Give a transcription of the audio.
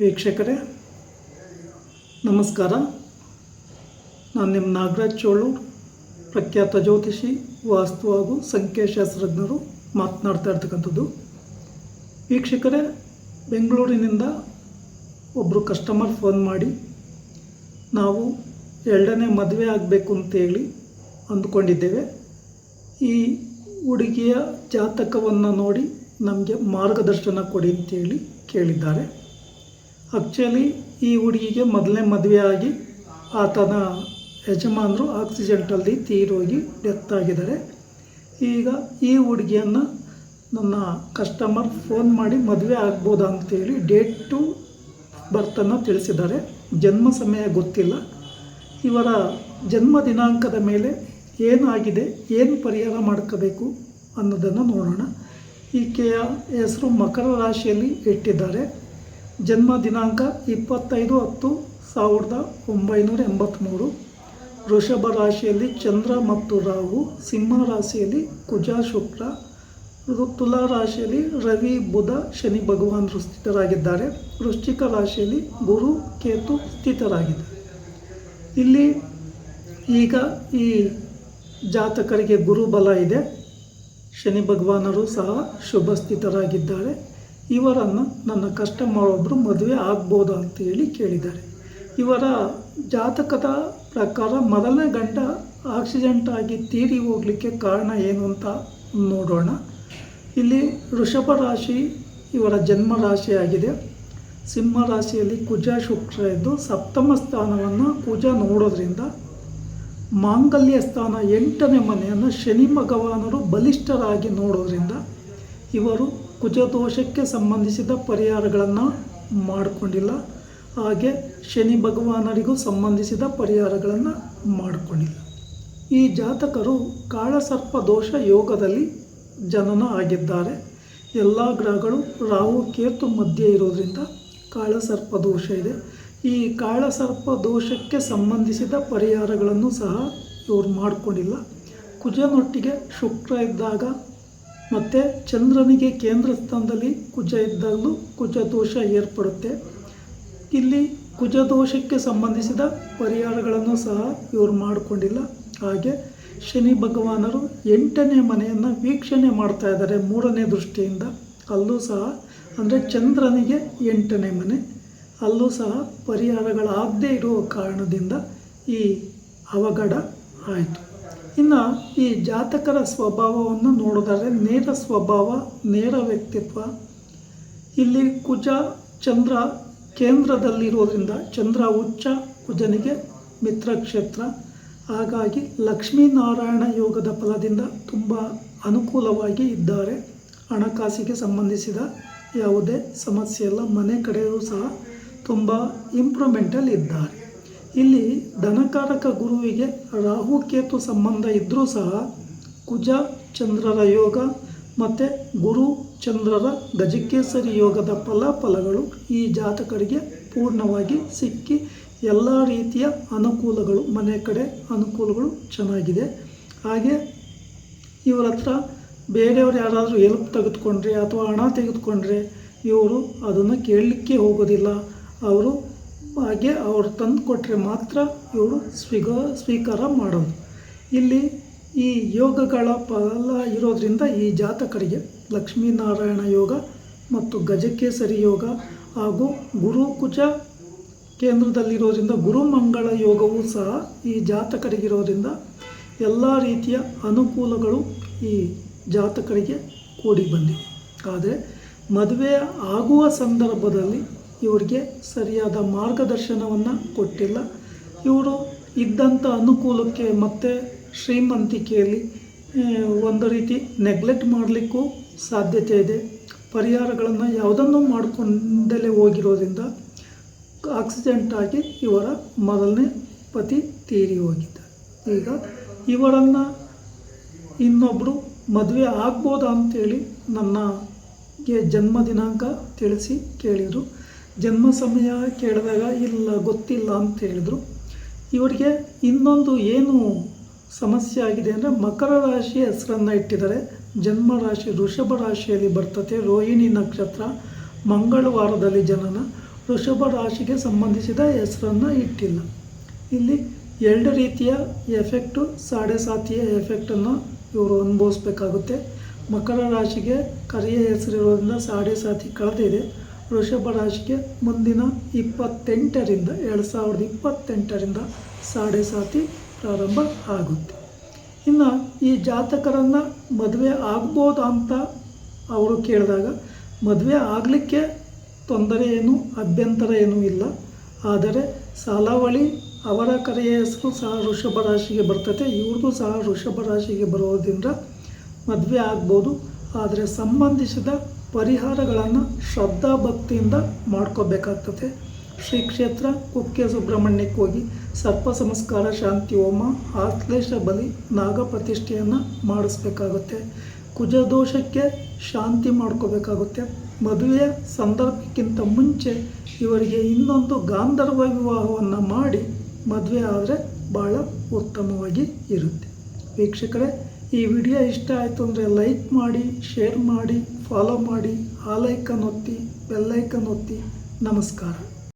ವೀಕ್ಷಕರೇ, ನಮಸ್ಕಾರ. ನಾನು ನಿಮ್ಮ ನಾಗರಾಜ್ ಚೋಳು, ಪ್ರಖ್ಯಾತ ಜ್ಯೋತಿಷಿ, ವಾಸ್ತು ಹಾಗೂ ಸಂಖ್ಯಾಶಾಸ್ತ್ರಜ್ಞರು ಮಾತನಾಡ್ತಾ ಇರ್ತಕ್ಕಂಥದ್ದು. ವೀಕ್ಷಕರೇ, ಬೆಂಗಳೂರಿನಿಂದ ಒಬ್ಬರು ಕಸ್ಟಮರ್ ಫೋನ್ ಮಾಡಿ, ನಾವು ಎರಡನೇ ಮದುವೆ ಆಗಬೇಕು ಅಂತೇಳಿ ಅಂದುಕೊಂಡಿದ್ದೇವೆ. ಈ ಹುಡುಗಿಯ ಜಾತಕವನ್ನು ನೋಡಿ ನಮಗೆ ಮಾರ್ಗದರ್ಶನ ಕೊಡಿ ಅಂತೇಳಿ ಕೇಳಿದ್ದಾರೆ. ಆ್ಯಕ್ಚುಲಿ ಈ ಹುಡುಗಿಗೆ ಮೊದಲನೇ ಮದುವೆ ಆಗಿ ಆತನ ಯಜಮಾನರು ಆಕ್ಸಿಡೆಂಟಲ್ಲಿ ತೀರೋಗಿ ಡೆತ್ ಆಗಿದ್ದಾರೆ. ಈಗ ಈ ಹುಡುಗಿಯನ್ನು ನನ್ನ ಕಸ್ಟಮರ್ ಫೋನ್ ಮಾಡಿ ಮದುವೆ ಆಗ್ಬೋದಾ ಅಂತೇಳಿ ಡೇಟ್ ಟು ಬರ್ತನ್ನು ತಿಳಿಸಿದ್ದಾರೆ. ಜನ್ಮ ಸಮಯ ಗೊತ್ತಿಲ್ಲ. ಇವರ ಜನ್ಮ ದಿನಾಂಕದ ಮೇಲೆ ಏನಾಗಿದೆ, ಏನು ಪರಿಹಾರ ಮಾಡ್ಕೋಬೇಕು ಅನ್ನೋದನ್ನು ನೋಡೋಣ. ಈಕೆಯ ಹೆಸರು ಮಕರ ರಾಶಿಯಲ್ಲಿ ಇಟ್ಟಿದ್ದಾರೆ. ಜನ್ಮ ದಿನಾಂಕ ಇಪ್ಪತ್ತೈದು ಹತ್ತು ಸಾವಿರದ ಒಂಬೈನೂರ ಎಂಬತ್ತ್ಮೂರು ವೃಷಭ ರಾಶಿಯಲ್ಲಿ ಚಂದ್ರ ಮತ್ತು ರಾಹು, ಸಿಂಹ ರಾಶಿಯಲ್ಲಿ ಕುಜ, ಶುಕ್ರ ತುಲಾ ರಾಶಿಯಲ್ಲಿ ರವಿ, ಬುಧ, ಶನಿ ಭಗವಾನರು ಸ್ಥಿತರಾಗಿದ್ದಾರೆ. ವೃಶ್ಚಿಕ ರಾಶಿಯಲ್ಲಿ ಗುರು, ಕೇತು ಸ್ಥಿತರಾಗಿದ್ದಾರೆ. ಇಲ್ಲಿ ಈಗ ಈ ಜಾತಕರಿಗೆ ಗುರುಬಲ ಇದೆ. ಶನಿ ಭಗವಾನರು ಸಹ ಶುಭ ಸ್ಥಿತರಾಗಿದ್ದಾರೆ. ಇವರನ್ನು ನನ್ನ ಕಸ್ಟಮರ್ ಒಬ್ಬರು ಮದುವೆ ಅಂತ ಹೇಳಿ ಕೇಳಿದ್ದಾರೆ. ಇವರ ಜಾತಕದ ಪ್ರಕಾರ ಮೊದಲನೇ ಗಂಡ ಆಕ್ಸಿಡೆಂಟ್ ಆಗಿ ತೀರಿ ಹೋಗಲಿಕ್ಕೆ ಕಾರಣ ಏನು ಅಂತ ನೋಡೋಣ. ಇಲ್ಲಿ ವೃಷಭ ರಾಶಿ ಇವರ ಜನ್ಮ ರಾಶಿಯಾಗಿದೆ ಸಿಂಹ ರಾಶಿಯಲ್ಲಿ ಕುಜ ಶುಕ್ರ ಇದ್ದು ಸಪ್ತಮ ಸ್ಥಾನವನ್ನು ಕುಜ ನೋಡೋದ್ರಿಂದ ಮಾಂಗಲ್ಯ ಸ್ಥಾನ ಎಂಟನೇ ಮನೆಯನ್ನು ಶನಿ ಭಗವಾನರು ಬಲಿಷ್ಠರಾಗಿ ನೋಡೋದ್ರಿಂದ ಇವರು ಕುಜದೋಷಕ್ಕೆ ಸಂಬಂಧಿಸಿದ ಪರಿಹಾರಗಳನ್ನು ಮಾಡಿಕೊಂಡಿಲ್ಲ. ಹಾಗೆ ಶನಿ ಭಗವಾನರಿಗೂ ಸಂಬಂಧಿಸಿದ ಪರಿಹಾರಗಳನ್ನು ಮಾಡಿಕೊಂಡಿಲ್ಲ. ಈ ಜಾತಕರು ಕಾಳಸರ್ಪ ದೋಷ ಯೋಗದಲ್ಲಿ ಜನನ ಆಗಿದ್ದಾರೆ. ಎಲ್ಲ ಗ್ರಹಗಳು ರಾಹು, ಕೇತು ಮಧ್ಯೆ ಇರೋದರಿಂದ ಕಾಳಸರ್ಪ ದೋಷ ಇದೆ. ಈ ಕಾಳಸರ್ಪ ದೋಷಕ್ಕೆ ಸಂಬಂಧಿಸಿದ ಪರಿಹಾರಗಳನ್ನು ಸಹ ಇವರು ಮಾಡಿಕೊಂಡಿಲ್ಲ. ಕುಜನೊಟ್ಟಿಗೆ ಶುಕ್ರ ಇದ್ದಾಗ ಮತ್ತು ಚಂದ್ರನಿಗೆ ಕೇಂದ್ರ ಸ್ಥಾನದಲ್ಲಿ ಕುಜ ಇದ್ದಾಗಲೂ ಕುಜ ದೋಷ ಏರ್ಪಡುತ್ತೆ. ಇಲ್ಲಿ ಕುಜ ದೋಷಕ್ಕೆ ಸಂಬಂಧಿಸಿದ ಪರಿಹಾರಗಳನ್ನು ಸಹ ಇವರು ಮಾಡಿಕೊಂಡಿಲ್ಲ. ಹಾಗೆ ಶನಿ ಭಗವಾನರು ಎಂಟನೇ ಮನೆಯನ್ನು ವೀಕ್ಷಣೆ ಮಾಡ್ತಾ ಇದ್ದಾರೆ ಮೂರನೇ ದೃಷ್ಟಿಯಿಂದ. ಅಲ್ಲೂ ಸಹ, ಅಂದರೆ ಚಂದ್ರನಿಗೆ ಎಂಟನೇ ಮನೆ. ಅಲ್ಲೂ ಸಹ ಪರಿಹಾರಗಳಾಗದೇ ಇರುವ ಕಾರಣದಿಂದ ಈ ಅವಘಡ ಆಯಿತು. ಇನ್ನು ಈ ಜಾತಕರ ಸ್ವಭಾವವನ್ನು ನೋಡಿದರೆ ನೇರ ಸ್ವಭಾವ, ನೇರ ವ್ಯಕ್ತಿತ್ವ. ಇಲ್ಲಿ ಕುಜ, ಚಂದ್ರ ಕೇಂದ್ರದಲ್ಲಿರೋದ್ರಿಂದ ಚಂದ್ರ ಉಚ್ಚ, ಕುಜನಿಗೆ ಮಿತ್ರ ಕ್ಷೇತ್ರ. ಹಾಗಾಗಿ ಲಕ್ಷ್ಮೀನಾರಾಯಣ ಯೋಗದ ಫಲದಿಂದ ತುಂಬ ಅನುಕೂಲವಾಗಿ ಇದ್ದಾರೆ. ಹಣಕಾಸಿಗೆ ಸಂಬಂಧಿಸಿದ ಯಾವುದೇ ಸಮಸ್ಯೆ ಇಲ್ಲ, ಮನೆ ಕಡೆಯೂ ಸಹ ತುಂಬ ಇಂಪ್ರೂವ್ಮೆಂಟಲ್ಲಿ ಇದ್ದಾರೆ. ಇಲ್ಲಿ ಧನಕಾರಕ ಗುರುವಿಗೆ ರಾಹು ಕೇತು ಸಂಬಂಧ ಇದ್ದರೂ ಸಹ ಕುಜ ಚಂದ್ರರ ಯೋಗ ಮತ್ತು ಗುರು ಚಂದ್ರರ ಗಜಕೇಸರಿ ಯೋಗದ ಫಲಾಫಲಗಳು ಈ ಜಾತಕರಿಗೆ ಪೂರ್ಣವಾಗಿ ಸಿಕ್ಕಿ ಎಲ್ಲ ರೀತಿಯ ಅನುಕೂಲಗಳು, ಮನೆ ಕಡೆ ಅನುಕೂಲಗಳು ಚೆನ್ನಾಗಿದೆ. ಹಾಗೆ ಇವರ ಹತ್ರ ಬೇರೆಯವರು ಯಾರಾದರೂ ಎಲ್ಪ್ ತೆಗೆದುಕೊಂಡ್ರೆ ಅಥವಾ ಹಣ ತೆಗೆದುಕೊಂಡ್ರೆ ಇವರು ಅದನ್ನು ಕೇಳಲಿಕ್ಕೆ ಹೋಗೋದಿಲ್ಲ. ಅವರು ಹಾಗೆ ಅವರು ತಂದು ಕೊಟ್ಟರೆ ಮಾತ್ರ ಇವರು ಸ್ವೀಗ, ಸ್ವೀಕಾರ ಮಾಡೋದು. ಇಲ್ಲಿ ಈ ಯೋಗಗಳ ಫಲ ಇರೋದ್ರಿಂದ ಈ ಜಾತಕರಿಗೆ ಲಕ್ಷ್ಮೀನಾರಾಯಣ ಯೋಗ ಮತ್ತು ಗಜಕೇಸರಿ ಯೋಗ ಹಾಗೂ ಗುರುಕುಚ ಕೇಂದ್ರದಲ್ಲಿರೋದ್ರಿಂದ ಗುರುಮಂಗಳ ಯೋಗವೂ ಸಹ ಈ ಜಾತಕರಿಗಿರೋದ್ರಿಂದ ಎಲ್ಲ ರೀತಿಯ ಅನುಕೂಲಗಳು ಈ ಜಾತಕರಿಗೆ ಕೂಡಿ ಬಂದಿವೆ. ಆದರೆ ಮದುವೆ ಆಗುವ ಸಂದರ್ಭದಲ್ಲಿ ಇವರಿಗೆ ಸರಿಯಾದ ಮಾರ್ಗದರ್ಶನವನ್ನು ಕೊಟ್ಟಿಲ್ಲ. ಇವರು ಇದ್ದಂಥ ಅನುಕೂಲಕ್ಕೆ ಮತ್ತೆ ಶ್ರೀಮಂತಿಕೆಯಲ್ಲಿ ಒಂದು ರೀತಿ ನೆಗ್ಲೆಕ್ಟ್ ಮಾಡಲಿಕ್ಕೂ ಸಾಧ್ಯತೆ ಇದೆ. ಪರಿಹಾರಗಳನ್ನು ಯಾವುದನ್ನು ಮಾಡಿಕೊಂಡಲೇ ಹೋಗಿರೋದ್ರಿಂದ ಆಕ್ಸಿಡೆಂಟ್ ಆಗಿ ಇವರ ಮೊದಲನೇ ಪತಿ ತೀರಿ ಹೋಗಿದ್ದ ಈಗ ಇವರನ್ನು ಇನ್ನೊಬ್ಬರು ಮದುವೆ ಆಗ್ಬೋದಾ ಅಂತೇಳಿ ನನ್ನ ಜನ್ಮ ದಿನಾಂಕ ತಿಳಿಸಿ ಕೇಳಿದರು. ಜನ್ಮ ಸಮಯ ಕೇಳಿದಾಗ ಇಲ್ಲ, ಗೊತ್ತಿಲ್ಲ ಅಂತ ಹೇಳಿದರು. ಇವರಿಗೆ ಇನ್ನೊಂದು ಏನು ಸಮಸ್ಯೆ ಆಗಿದೆ ಅಂದರೆ ಮಕರ ರಾಶಿ ಹೆಸರನ್ನು ಇಟ್ಟಿದ್ದಾರೆ. ಜನ್ಮ ರಾಶಿ, ವೃಷಭ ರಾಶಿಯಲ್ಲಿ ಬರ್ತದೆ ರೋಹಿಣಿ ನಕ್ಷತ್ರ, ಮಂಗಳವಾರದಲ್ಲಿ ಜನನ. ವೃಷಭ ರಾಶಿಗೆ ಸಂಬಂಧಿಸಿದ ಹೆಸರನ್ನು ಇಟ್ಟಿಲ್ಲ. ಇಲ್ಲಿ ಎರಡು ರೀತಿಯ ಎಫೆಕ್ಟು ಸಾಡೆ ಸಾತಿಯ ಎಫೆಕ್ಟನ್ನು ಇವರು ಅನುಭವಿಸ್ಬೇಕಾಗುತ್ತೆ. ಮಕರ ರಾಶಿಗೆ ಕರಿಯ ಹೆಸರಿರೋದ್ರಿಂದ ಸಾಡೆ ಸಾತಿ ಕಳೆದಿದೆ. ವೃಷಭ ರಾಶಿಗೆ ಮುಂದಿನ ಇಪ್ಪತ್ತೆಂಟರಿಂದ ಎರಡು ಸಾವಿರದ ಇಪ್ಪತ್ತೆಂಟರಿಂದ ಸಾಡೆ ಸಾತಿ ಪ್ರಾರಂಭ ಆಗುತ್ತೆ. ಇನ್ನು ಈ ಜಾತಕರನ್ನು ಮದುವೆ ಆಗ್ಬೋದಾ ಅಂತ ಅವರು ಕೇಳಿದಾಗ, ಮದುವೆ ಆಗಲಿಕ್ಕೆ ತೊಂದರೆ ಏನು, ಅಭ್ಯಂತರ ಏನೂ ಇಲ್ಲ. ಆದರೆ ಸಾಲಾವಳಿ ಅವರ ಕರೆಯ ಹೆಸರು ಸಹ ವೃಷಭ ರಾಶಿಗೆ ಬರ್ತದೆ. ಇವ್ರದ್ದು ಸಹ ವೃಷಭ ರಾಶಿಗೆ ಬರೋದ್ರಿಂದ ಮದುವೆ ಆಗ್ಬೋದು. ಆದರೆ ಸಂಬಂಧಿಸಿದ ಪರಿಹಾರಗಳನ್ನು ಶ್ರದ್ಧಾ ಭಕ್ತಿಯಿಂದ ಮಾಡ್ಕೋಬೇಕಾಗ್ತದೆ. ಶ್ರೀ ಕ್ಷೇತ್ರ ಕುಕ್ಕೆ ಸುಬ್ರಹ್ಮಣ್ಯಕ್ಕೆ ಹೋಗಿ ಸರ್ಪ ಸಂಸ್ಕಾರ, ಶಾಂತಿ, ಹೋಮ, ಆಶ್ಲೇಷ ಬಲಿ, ನಾಗ ಪ್ರತಿಷ್ಠೆಯನ್ನು ಮಾಡಿಸ್ಬೇಕಾಗುತ್ತೆ. ಕುಜದೋಷಕ್ಕೆ ಶಾಂತಿ ಮಾಡ್ಕೋಬೇಕಾಗುತ್ತೆ. ಮದುವೆಯ ಸಂದರ್ಭಕ್ಕಿಂತ ಮುಂಚೆ ಇವರಿಗೆ ಇನ್ನೊಂದು ಗಾಂಧರ್ವ ವಿವಾಹವನ್ನು ಮಾಡಿ ಮದುವೆ ಆದರೆ ಭಾಳ ಉತ್ತಮವಾಗಿ ಇರುತ್ತೆ. ವೀಕ್ಷಕರೇ ಈ ವಿಡಿಯೋ ಇಷ್ಟ ಆಯಿತು ಅಂದರೆ ಲೈಕ್ ಮಾಡಿ, ಶೇರ್ ಮಾಡಿ ಫಾಲೋ ಮಾಡಿ, ಆ ಲೈಕನ್ ಒತ್ತಿ ಬೆಲ್ಲೈಕನ್ ಒತ್ತಿ. ನಮಸ್ಕಾರ.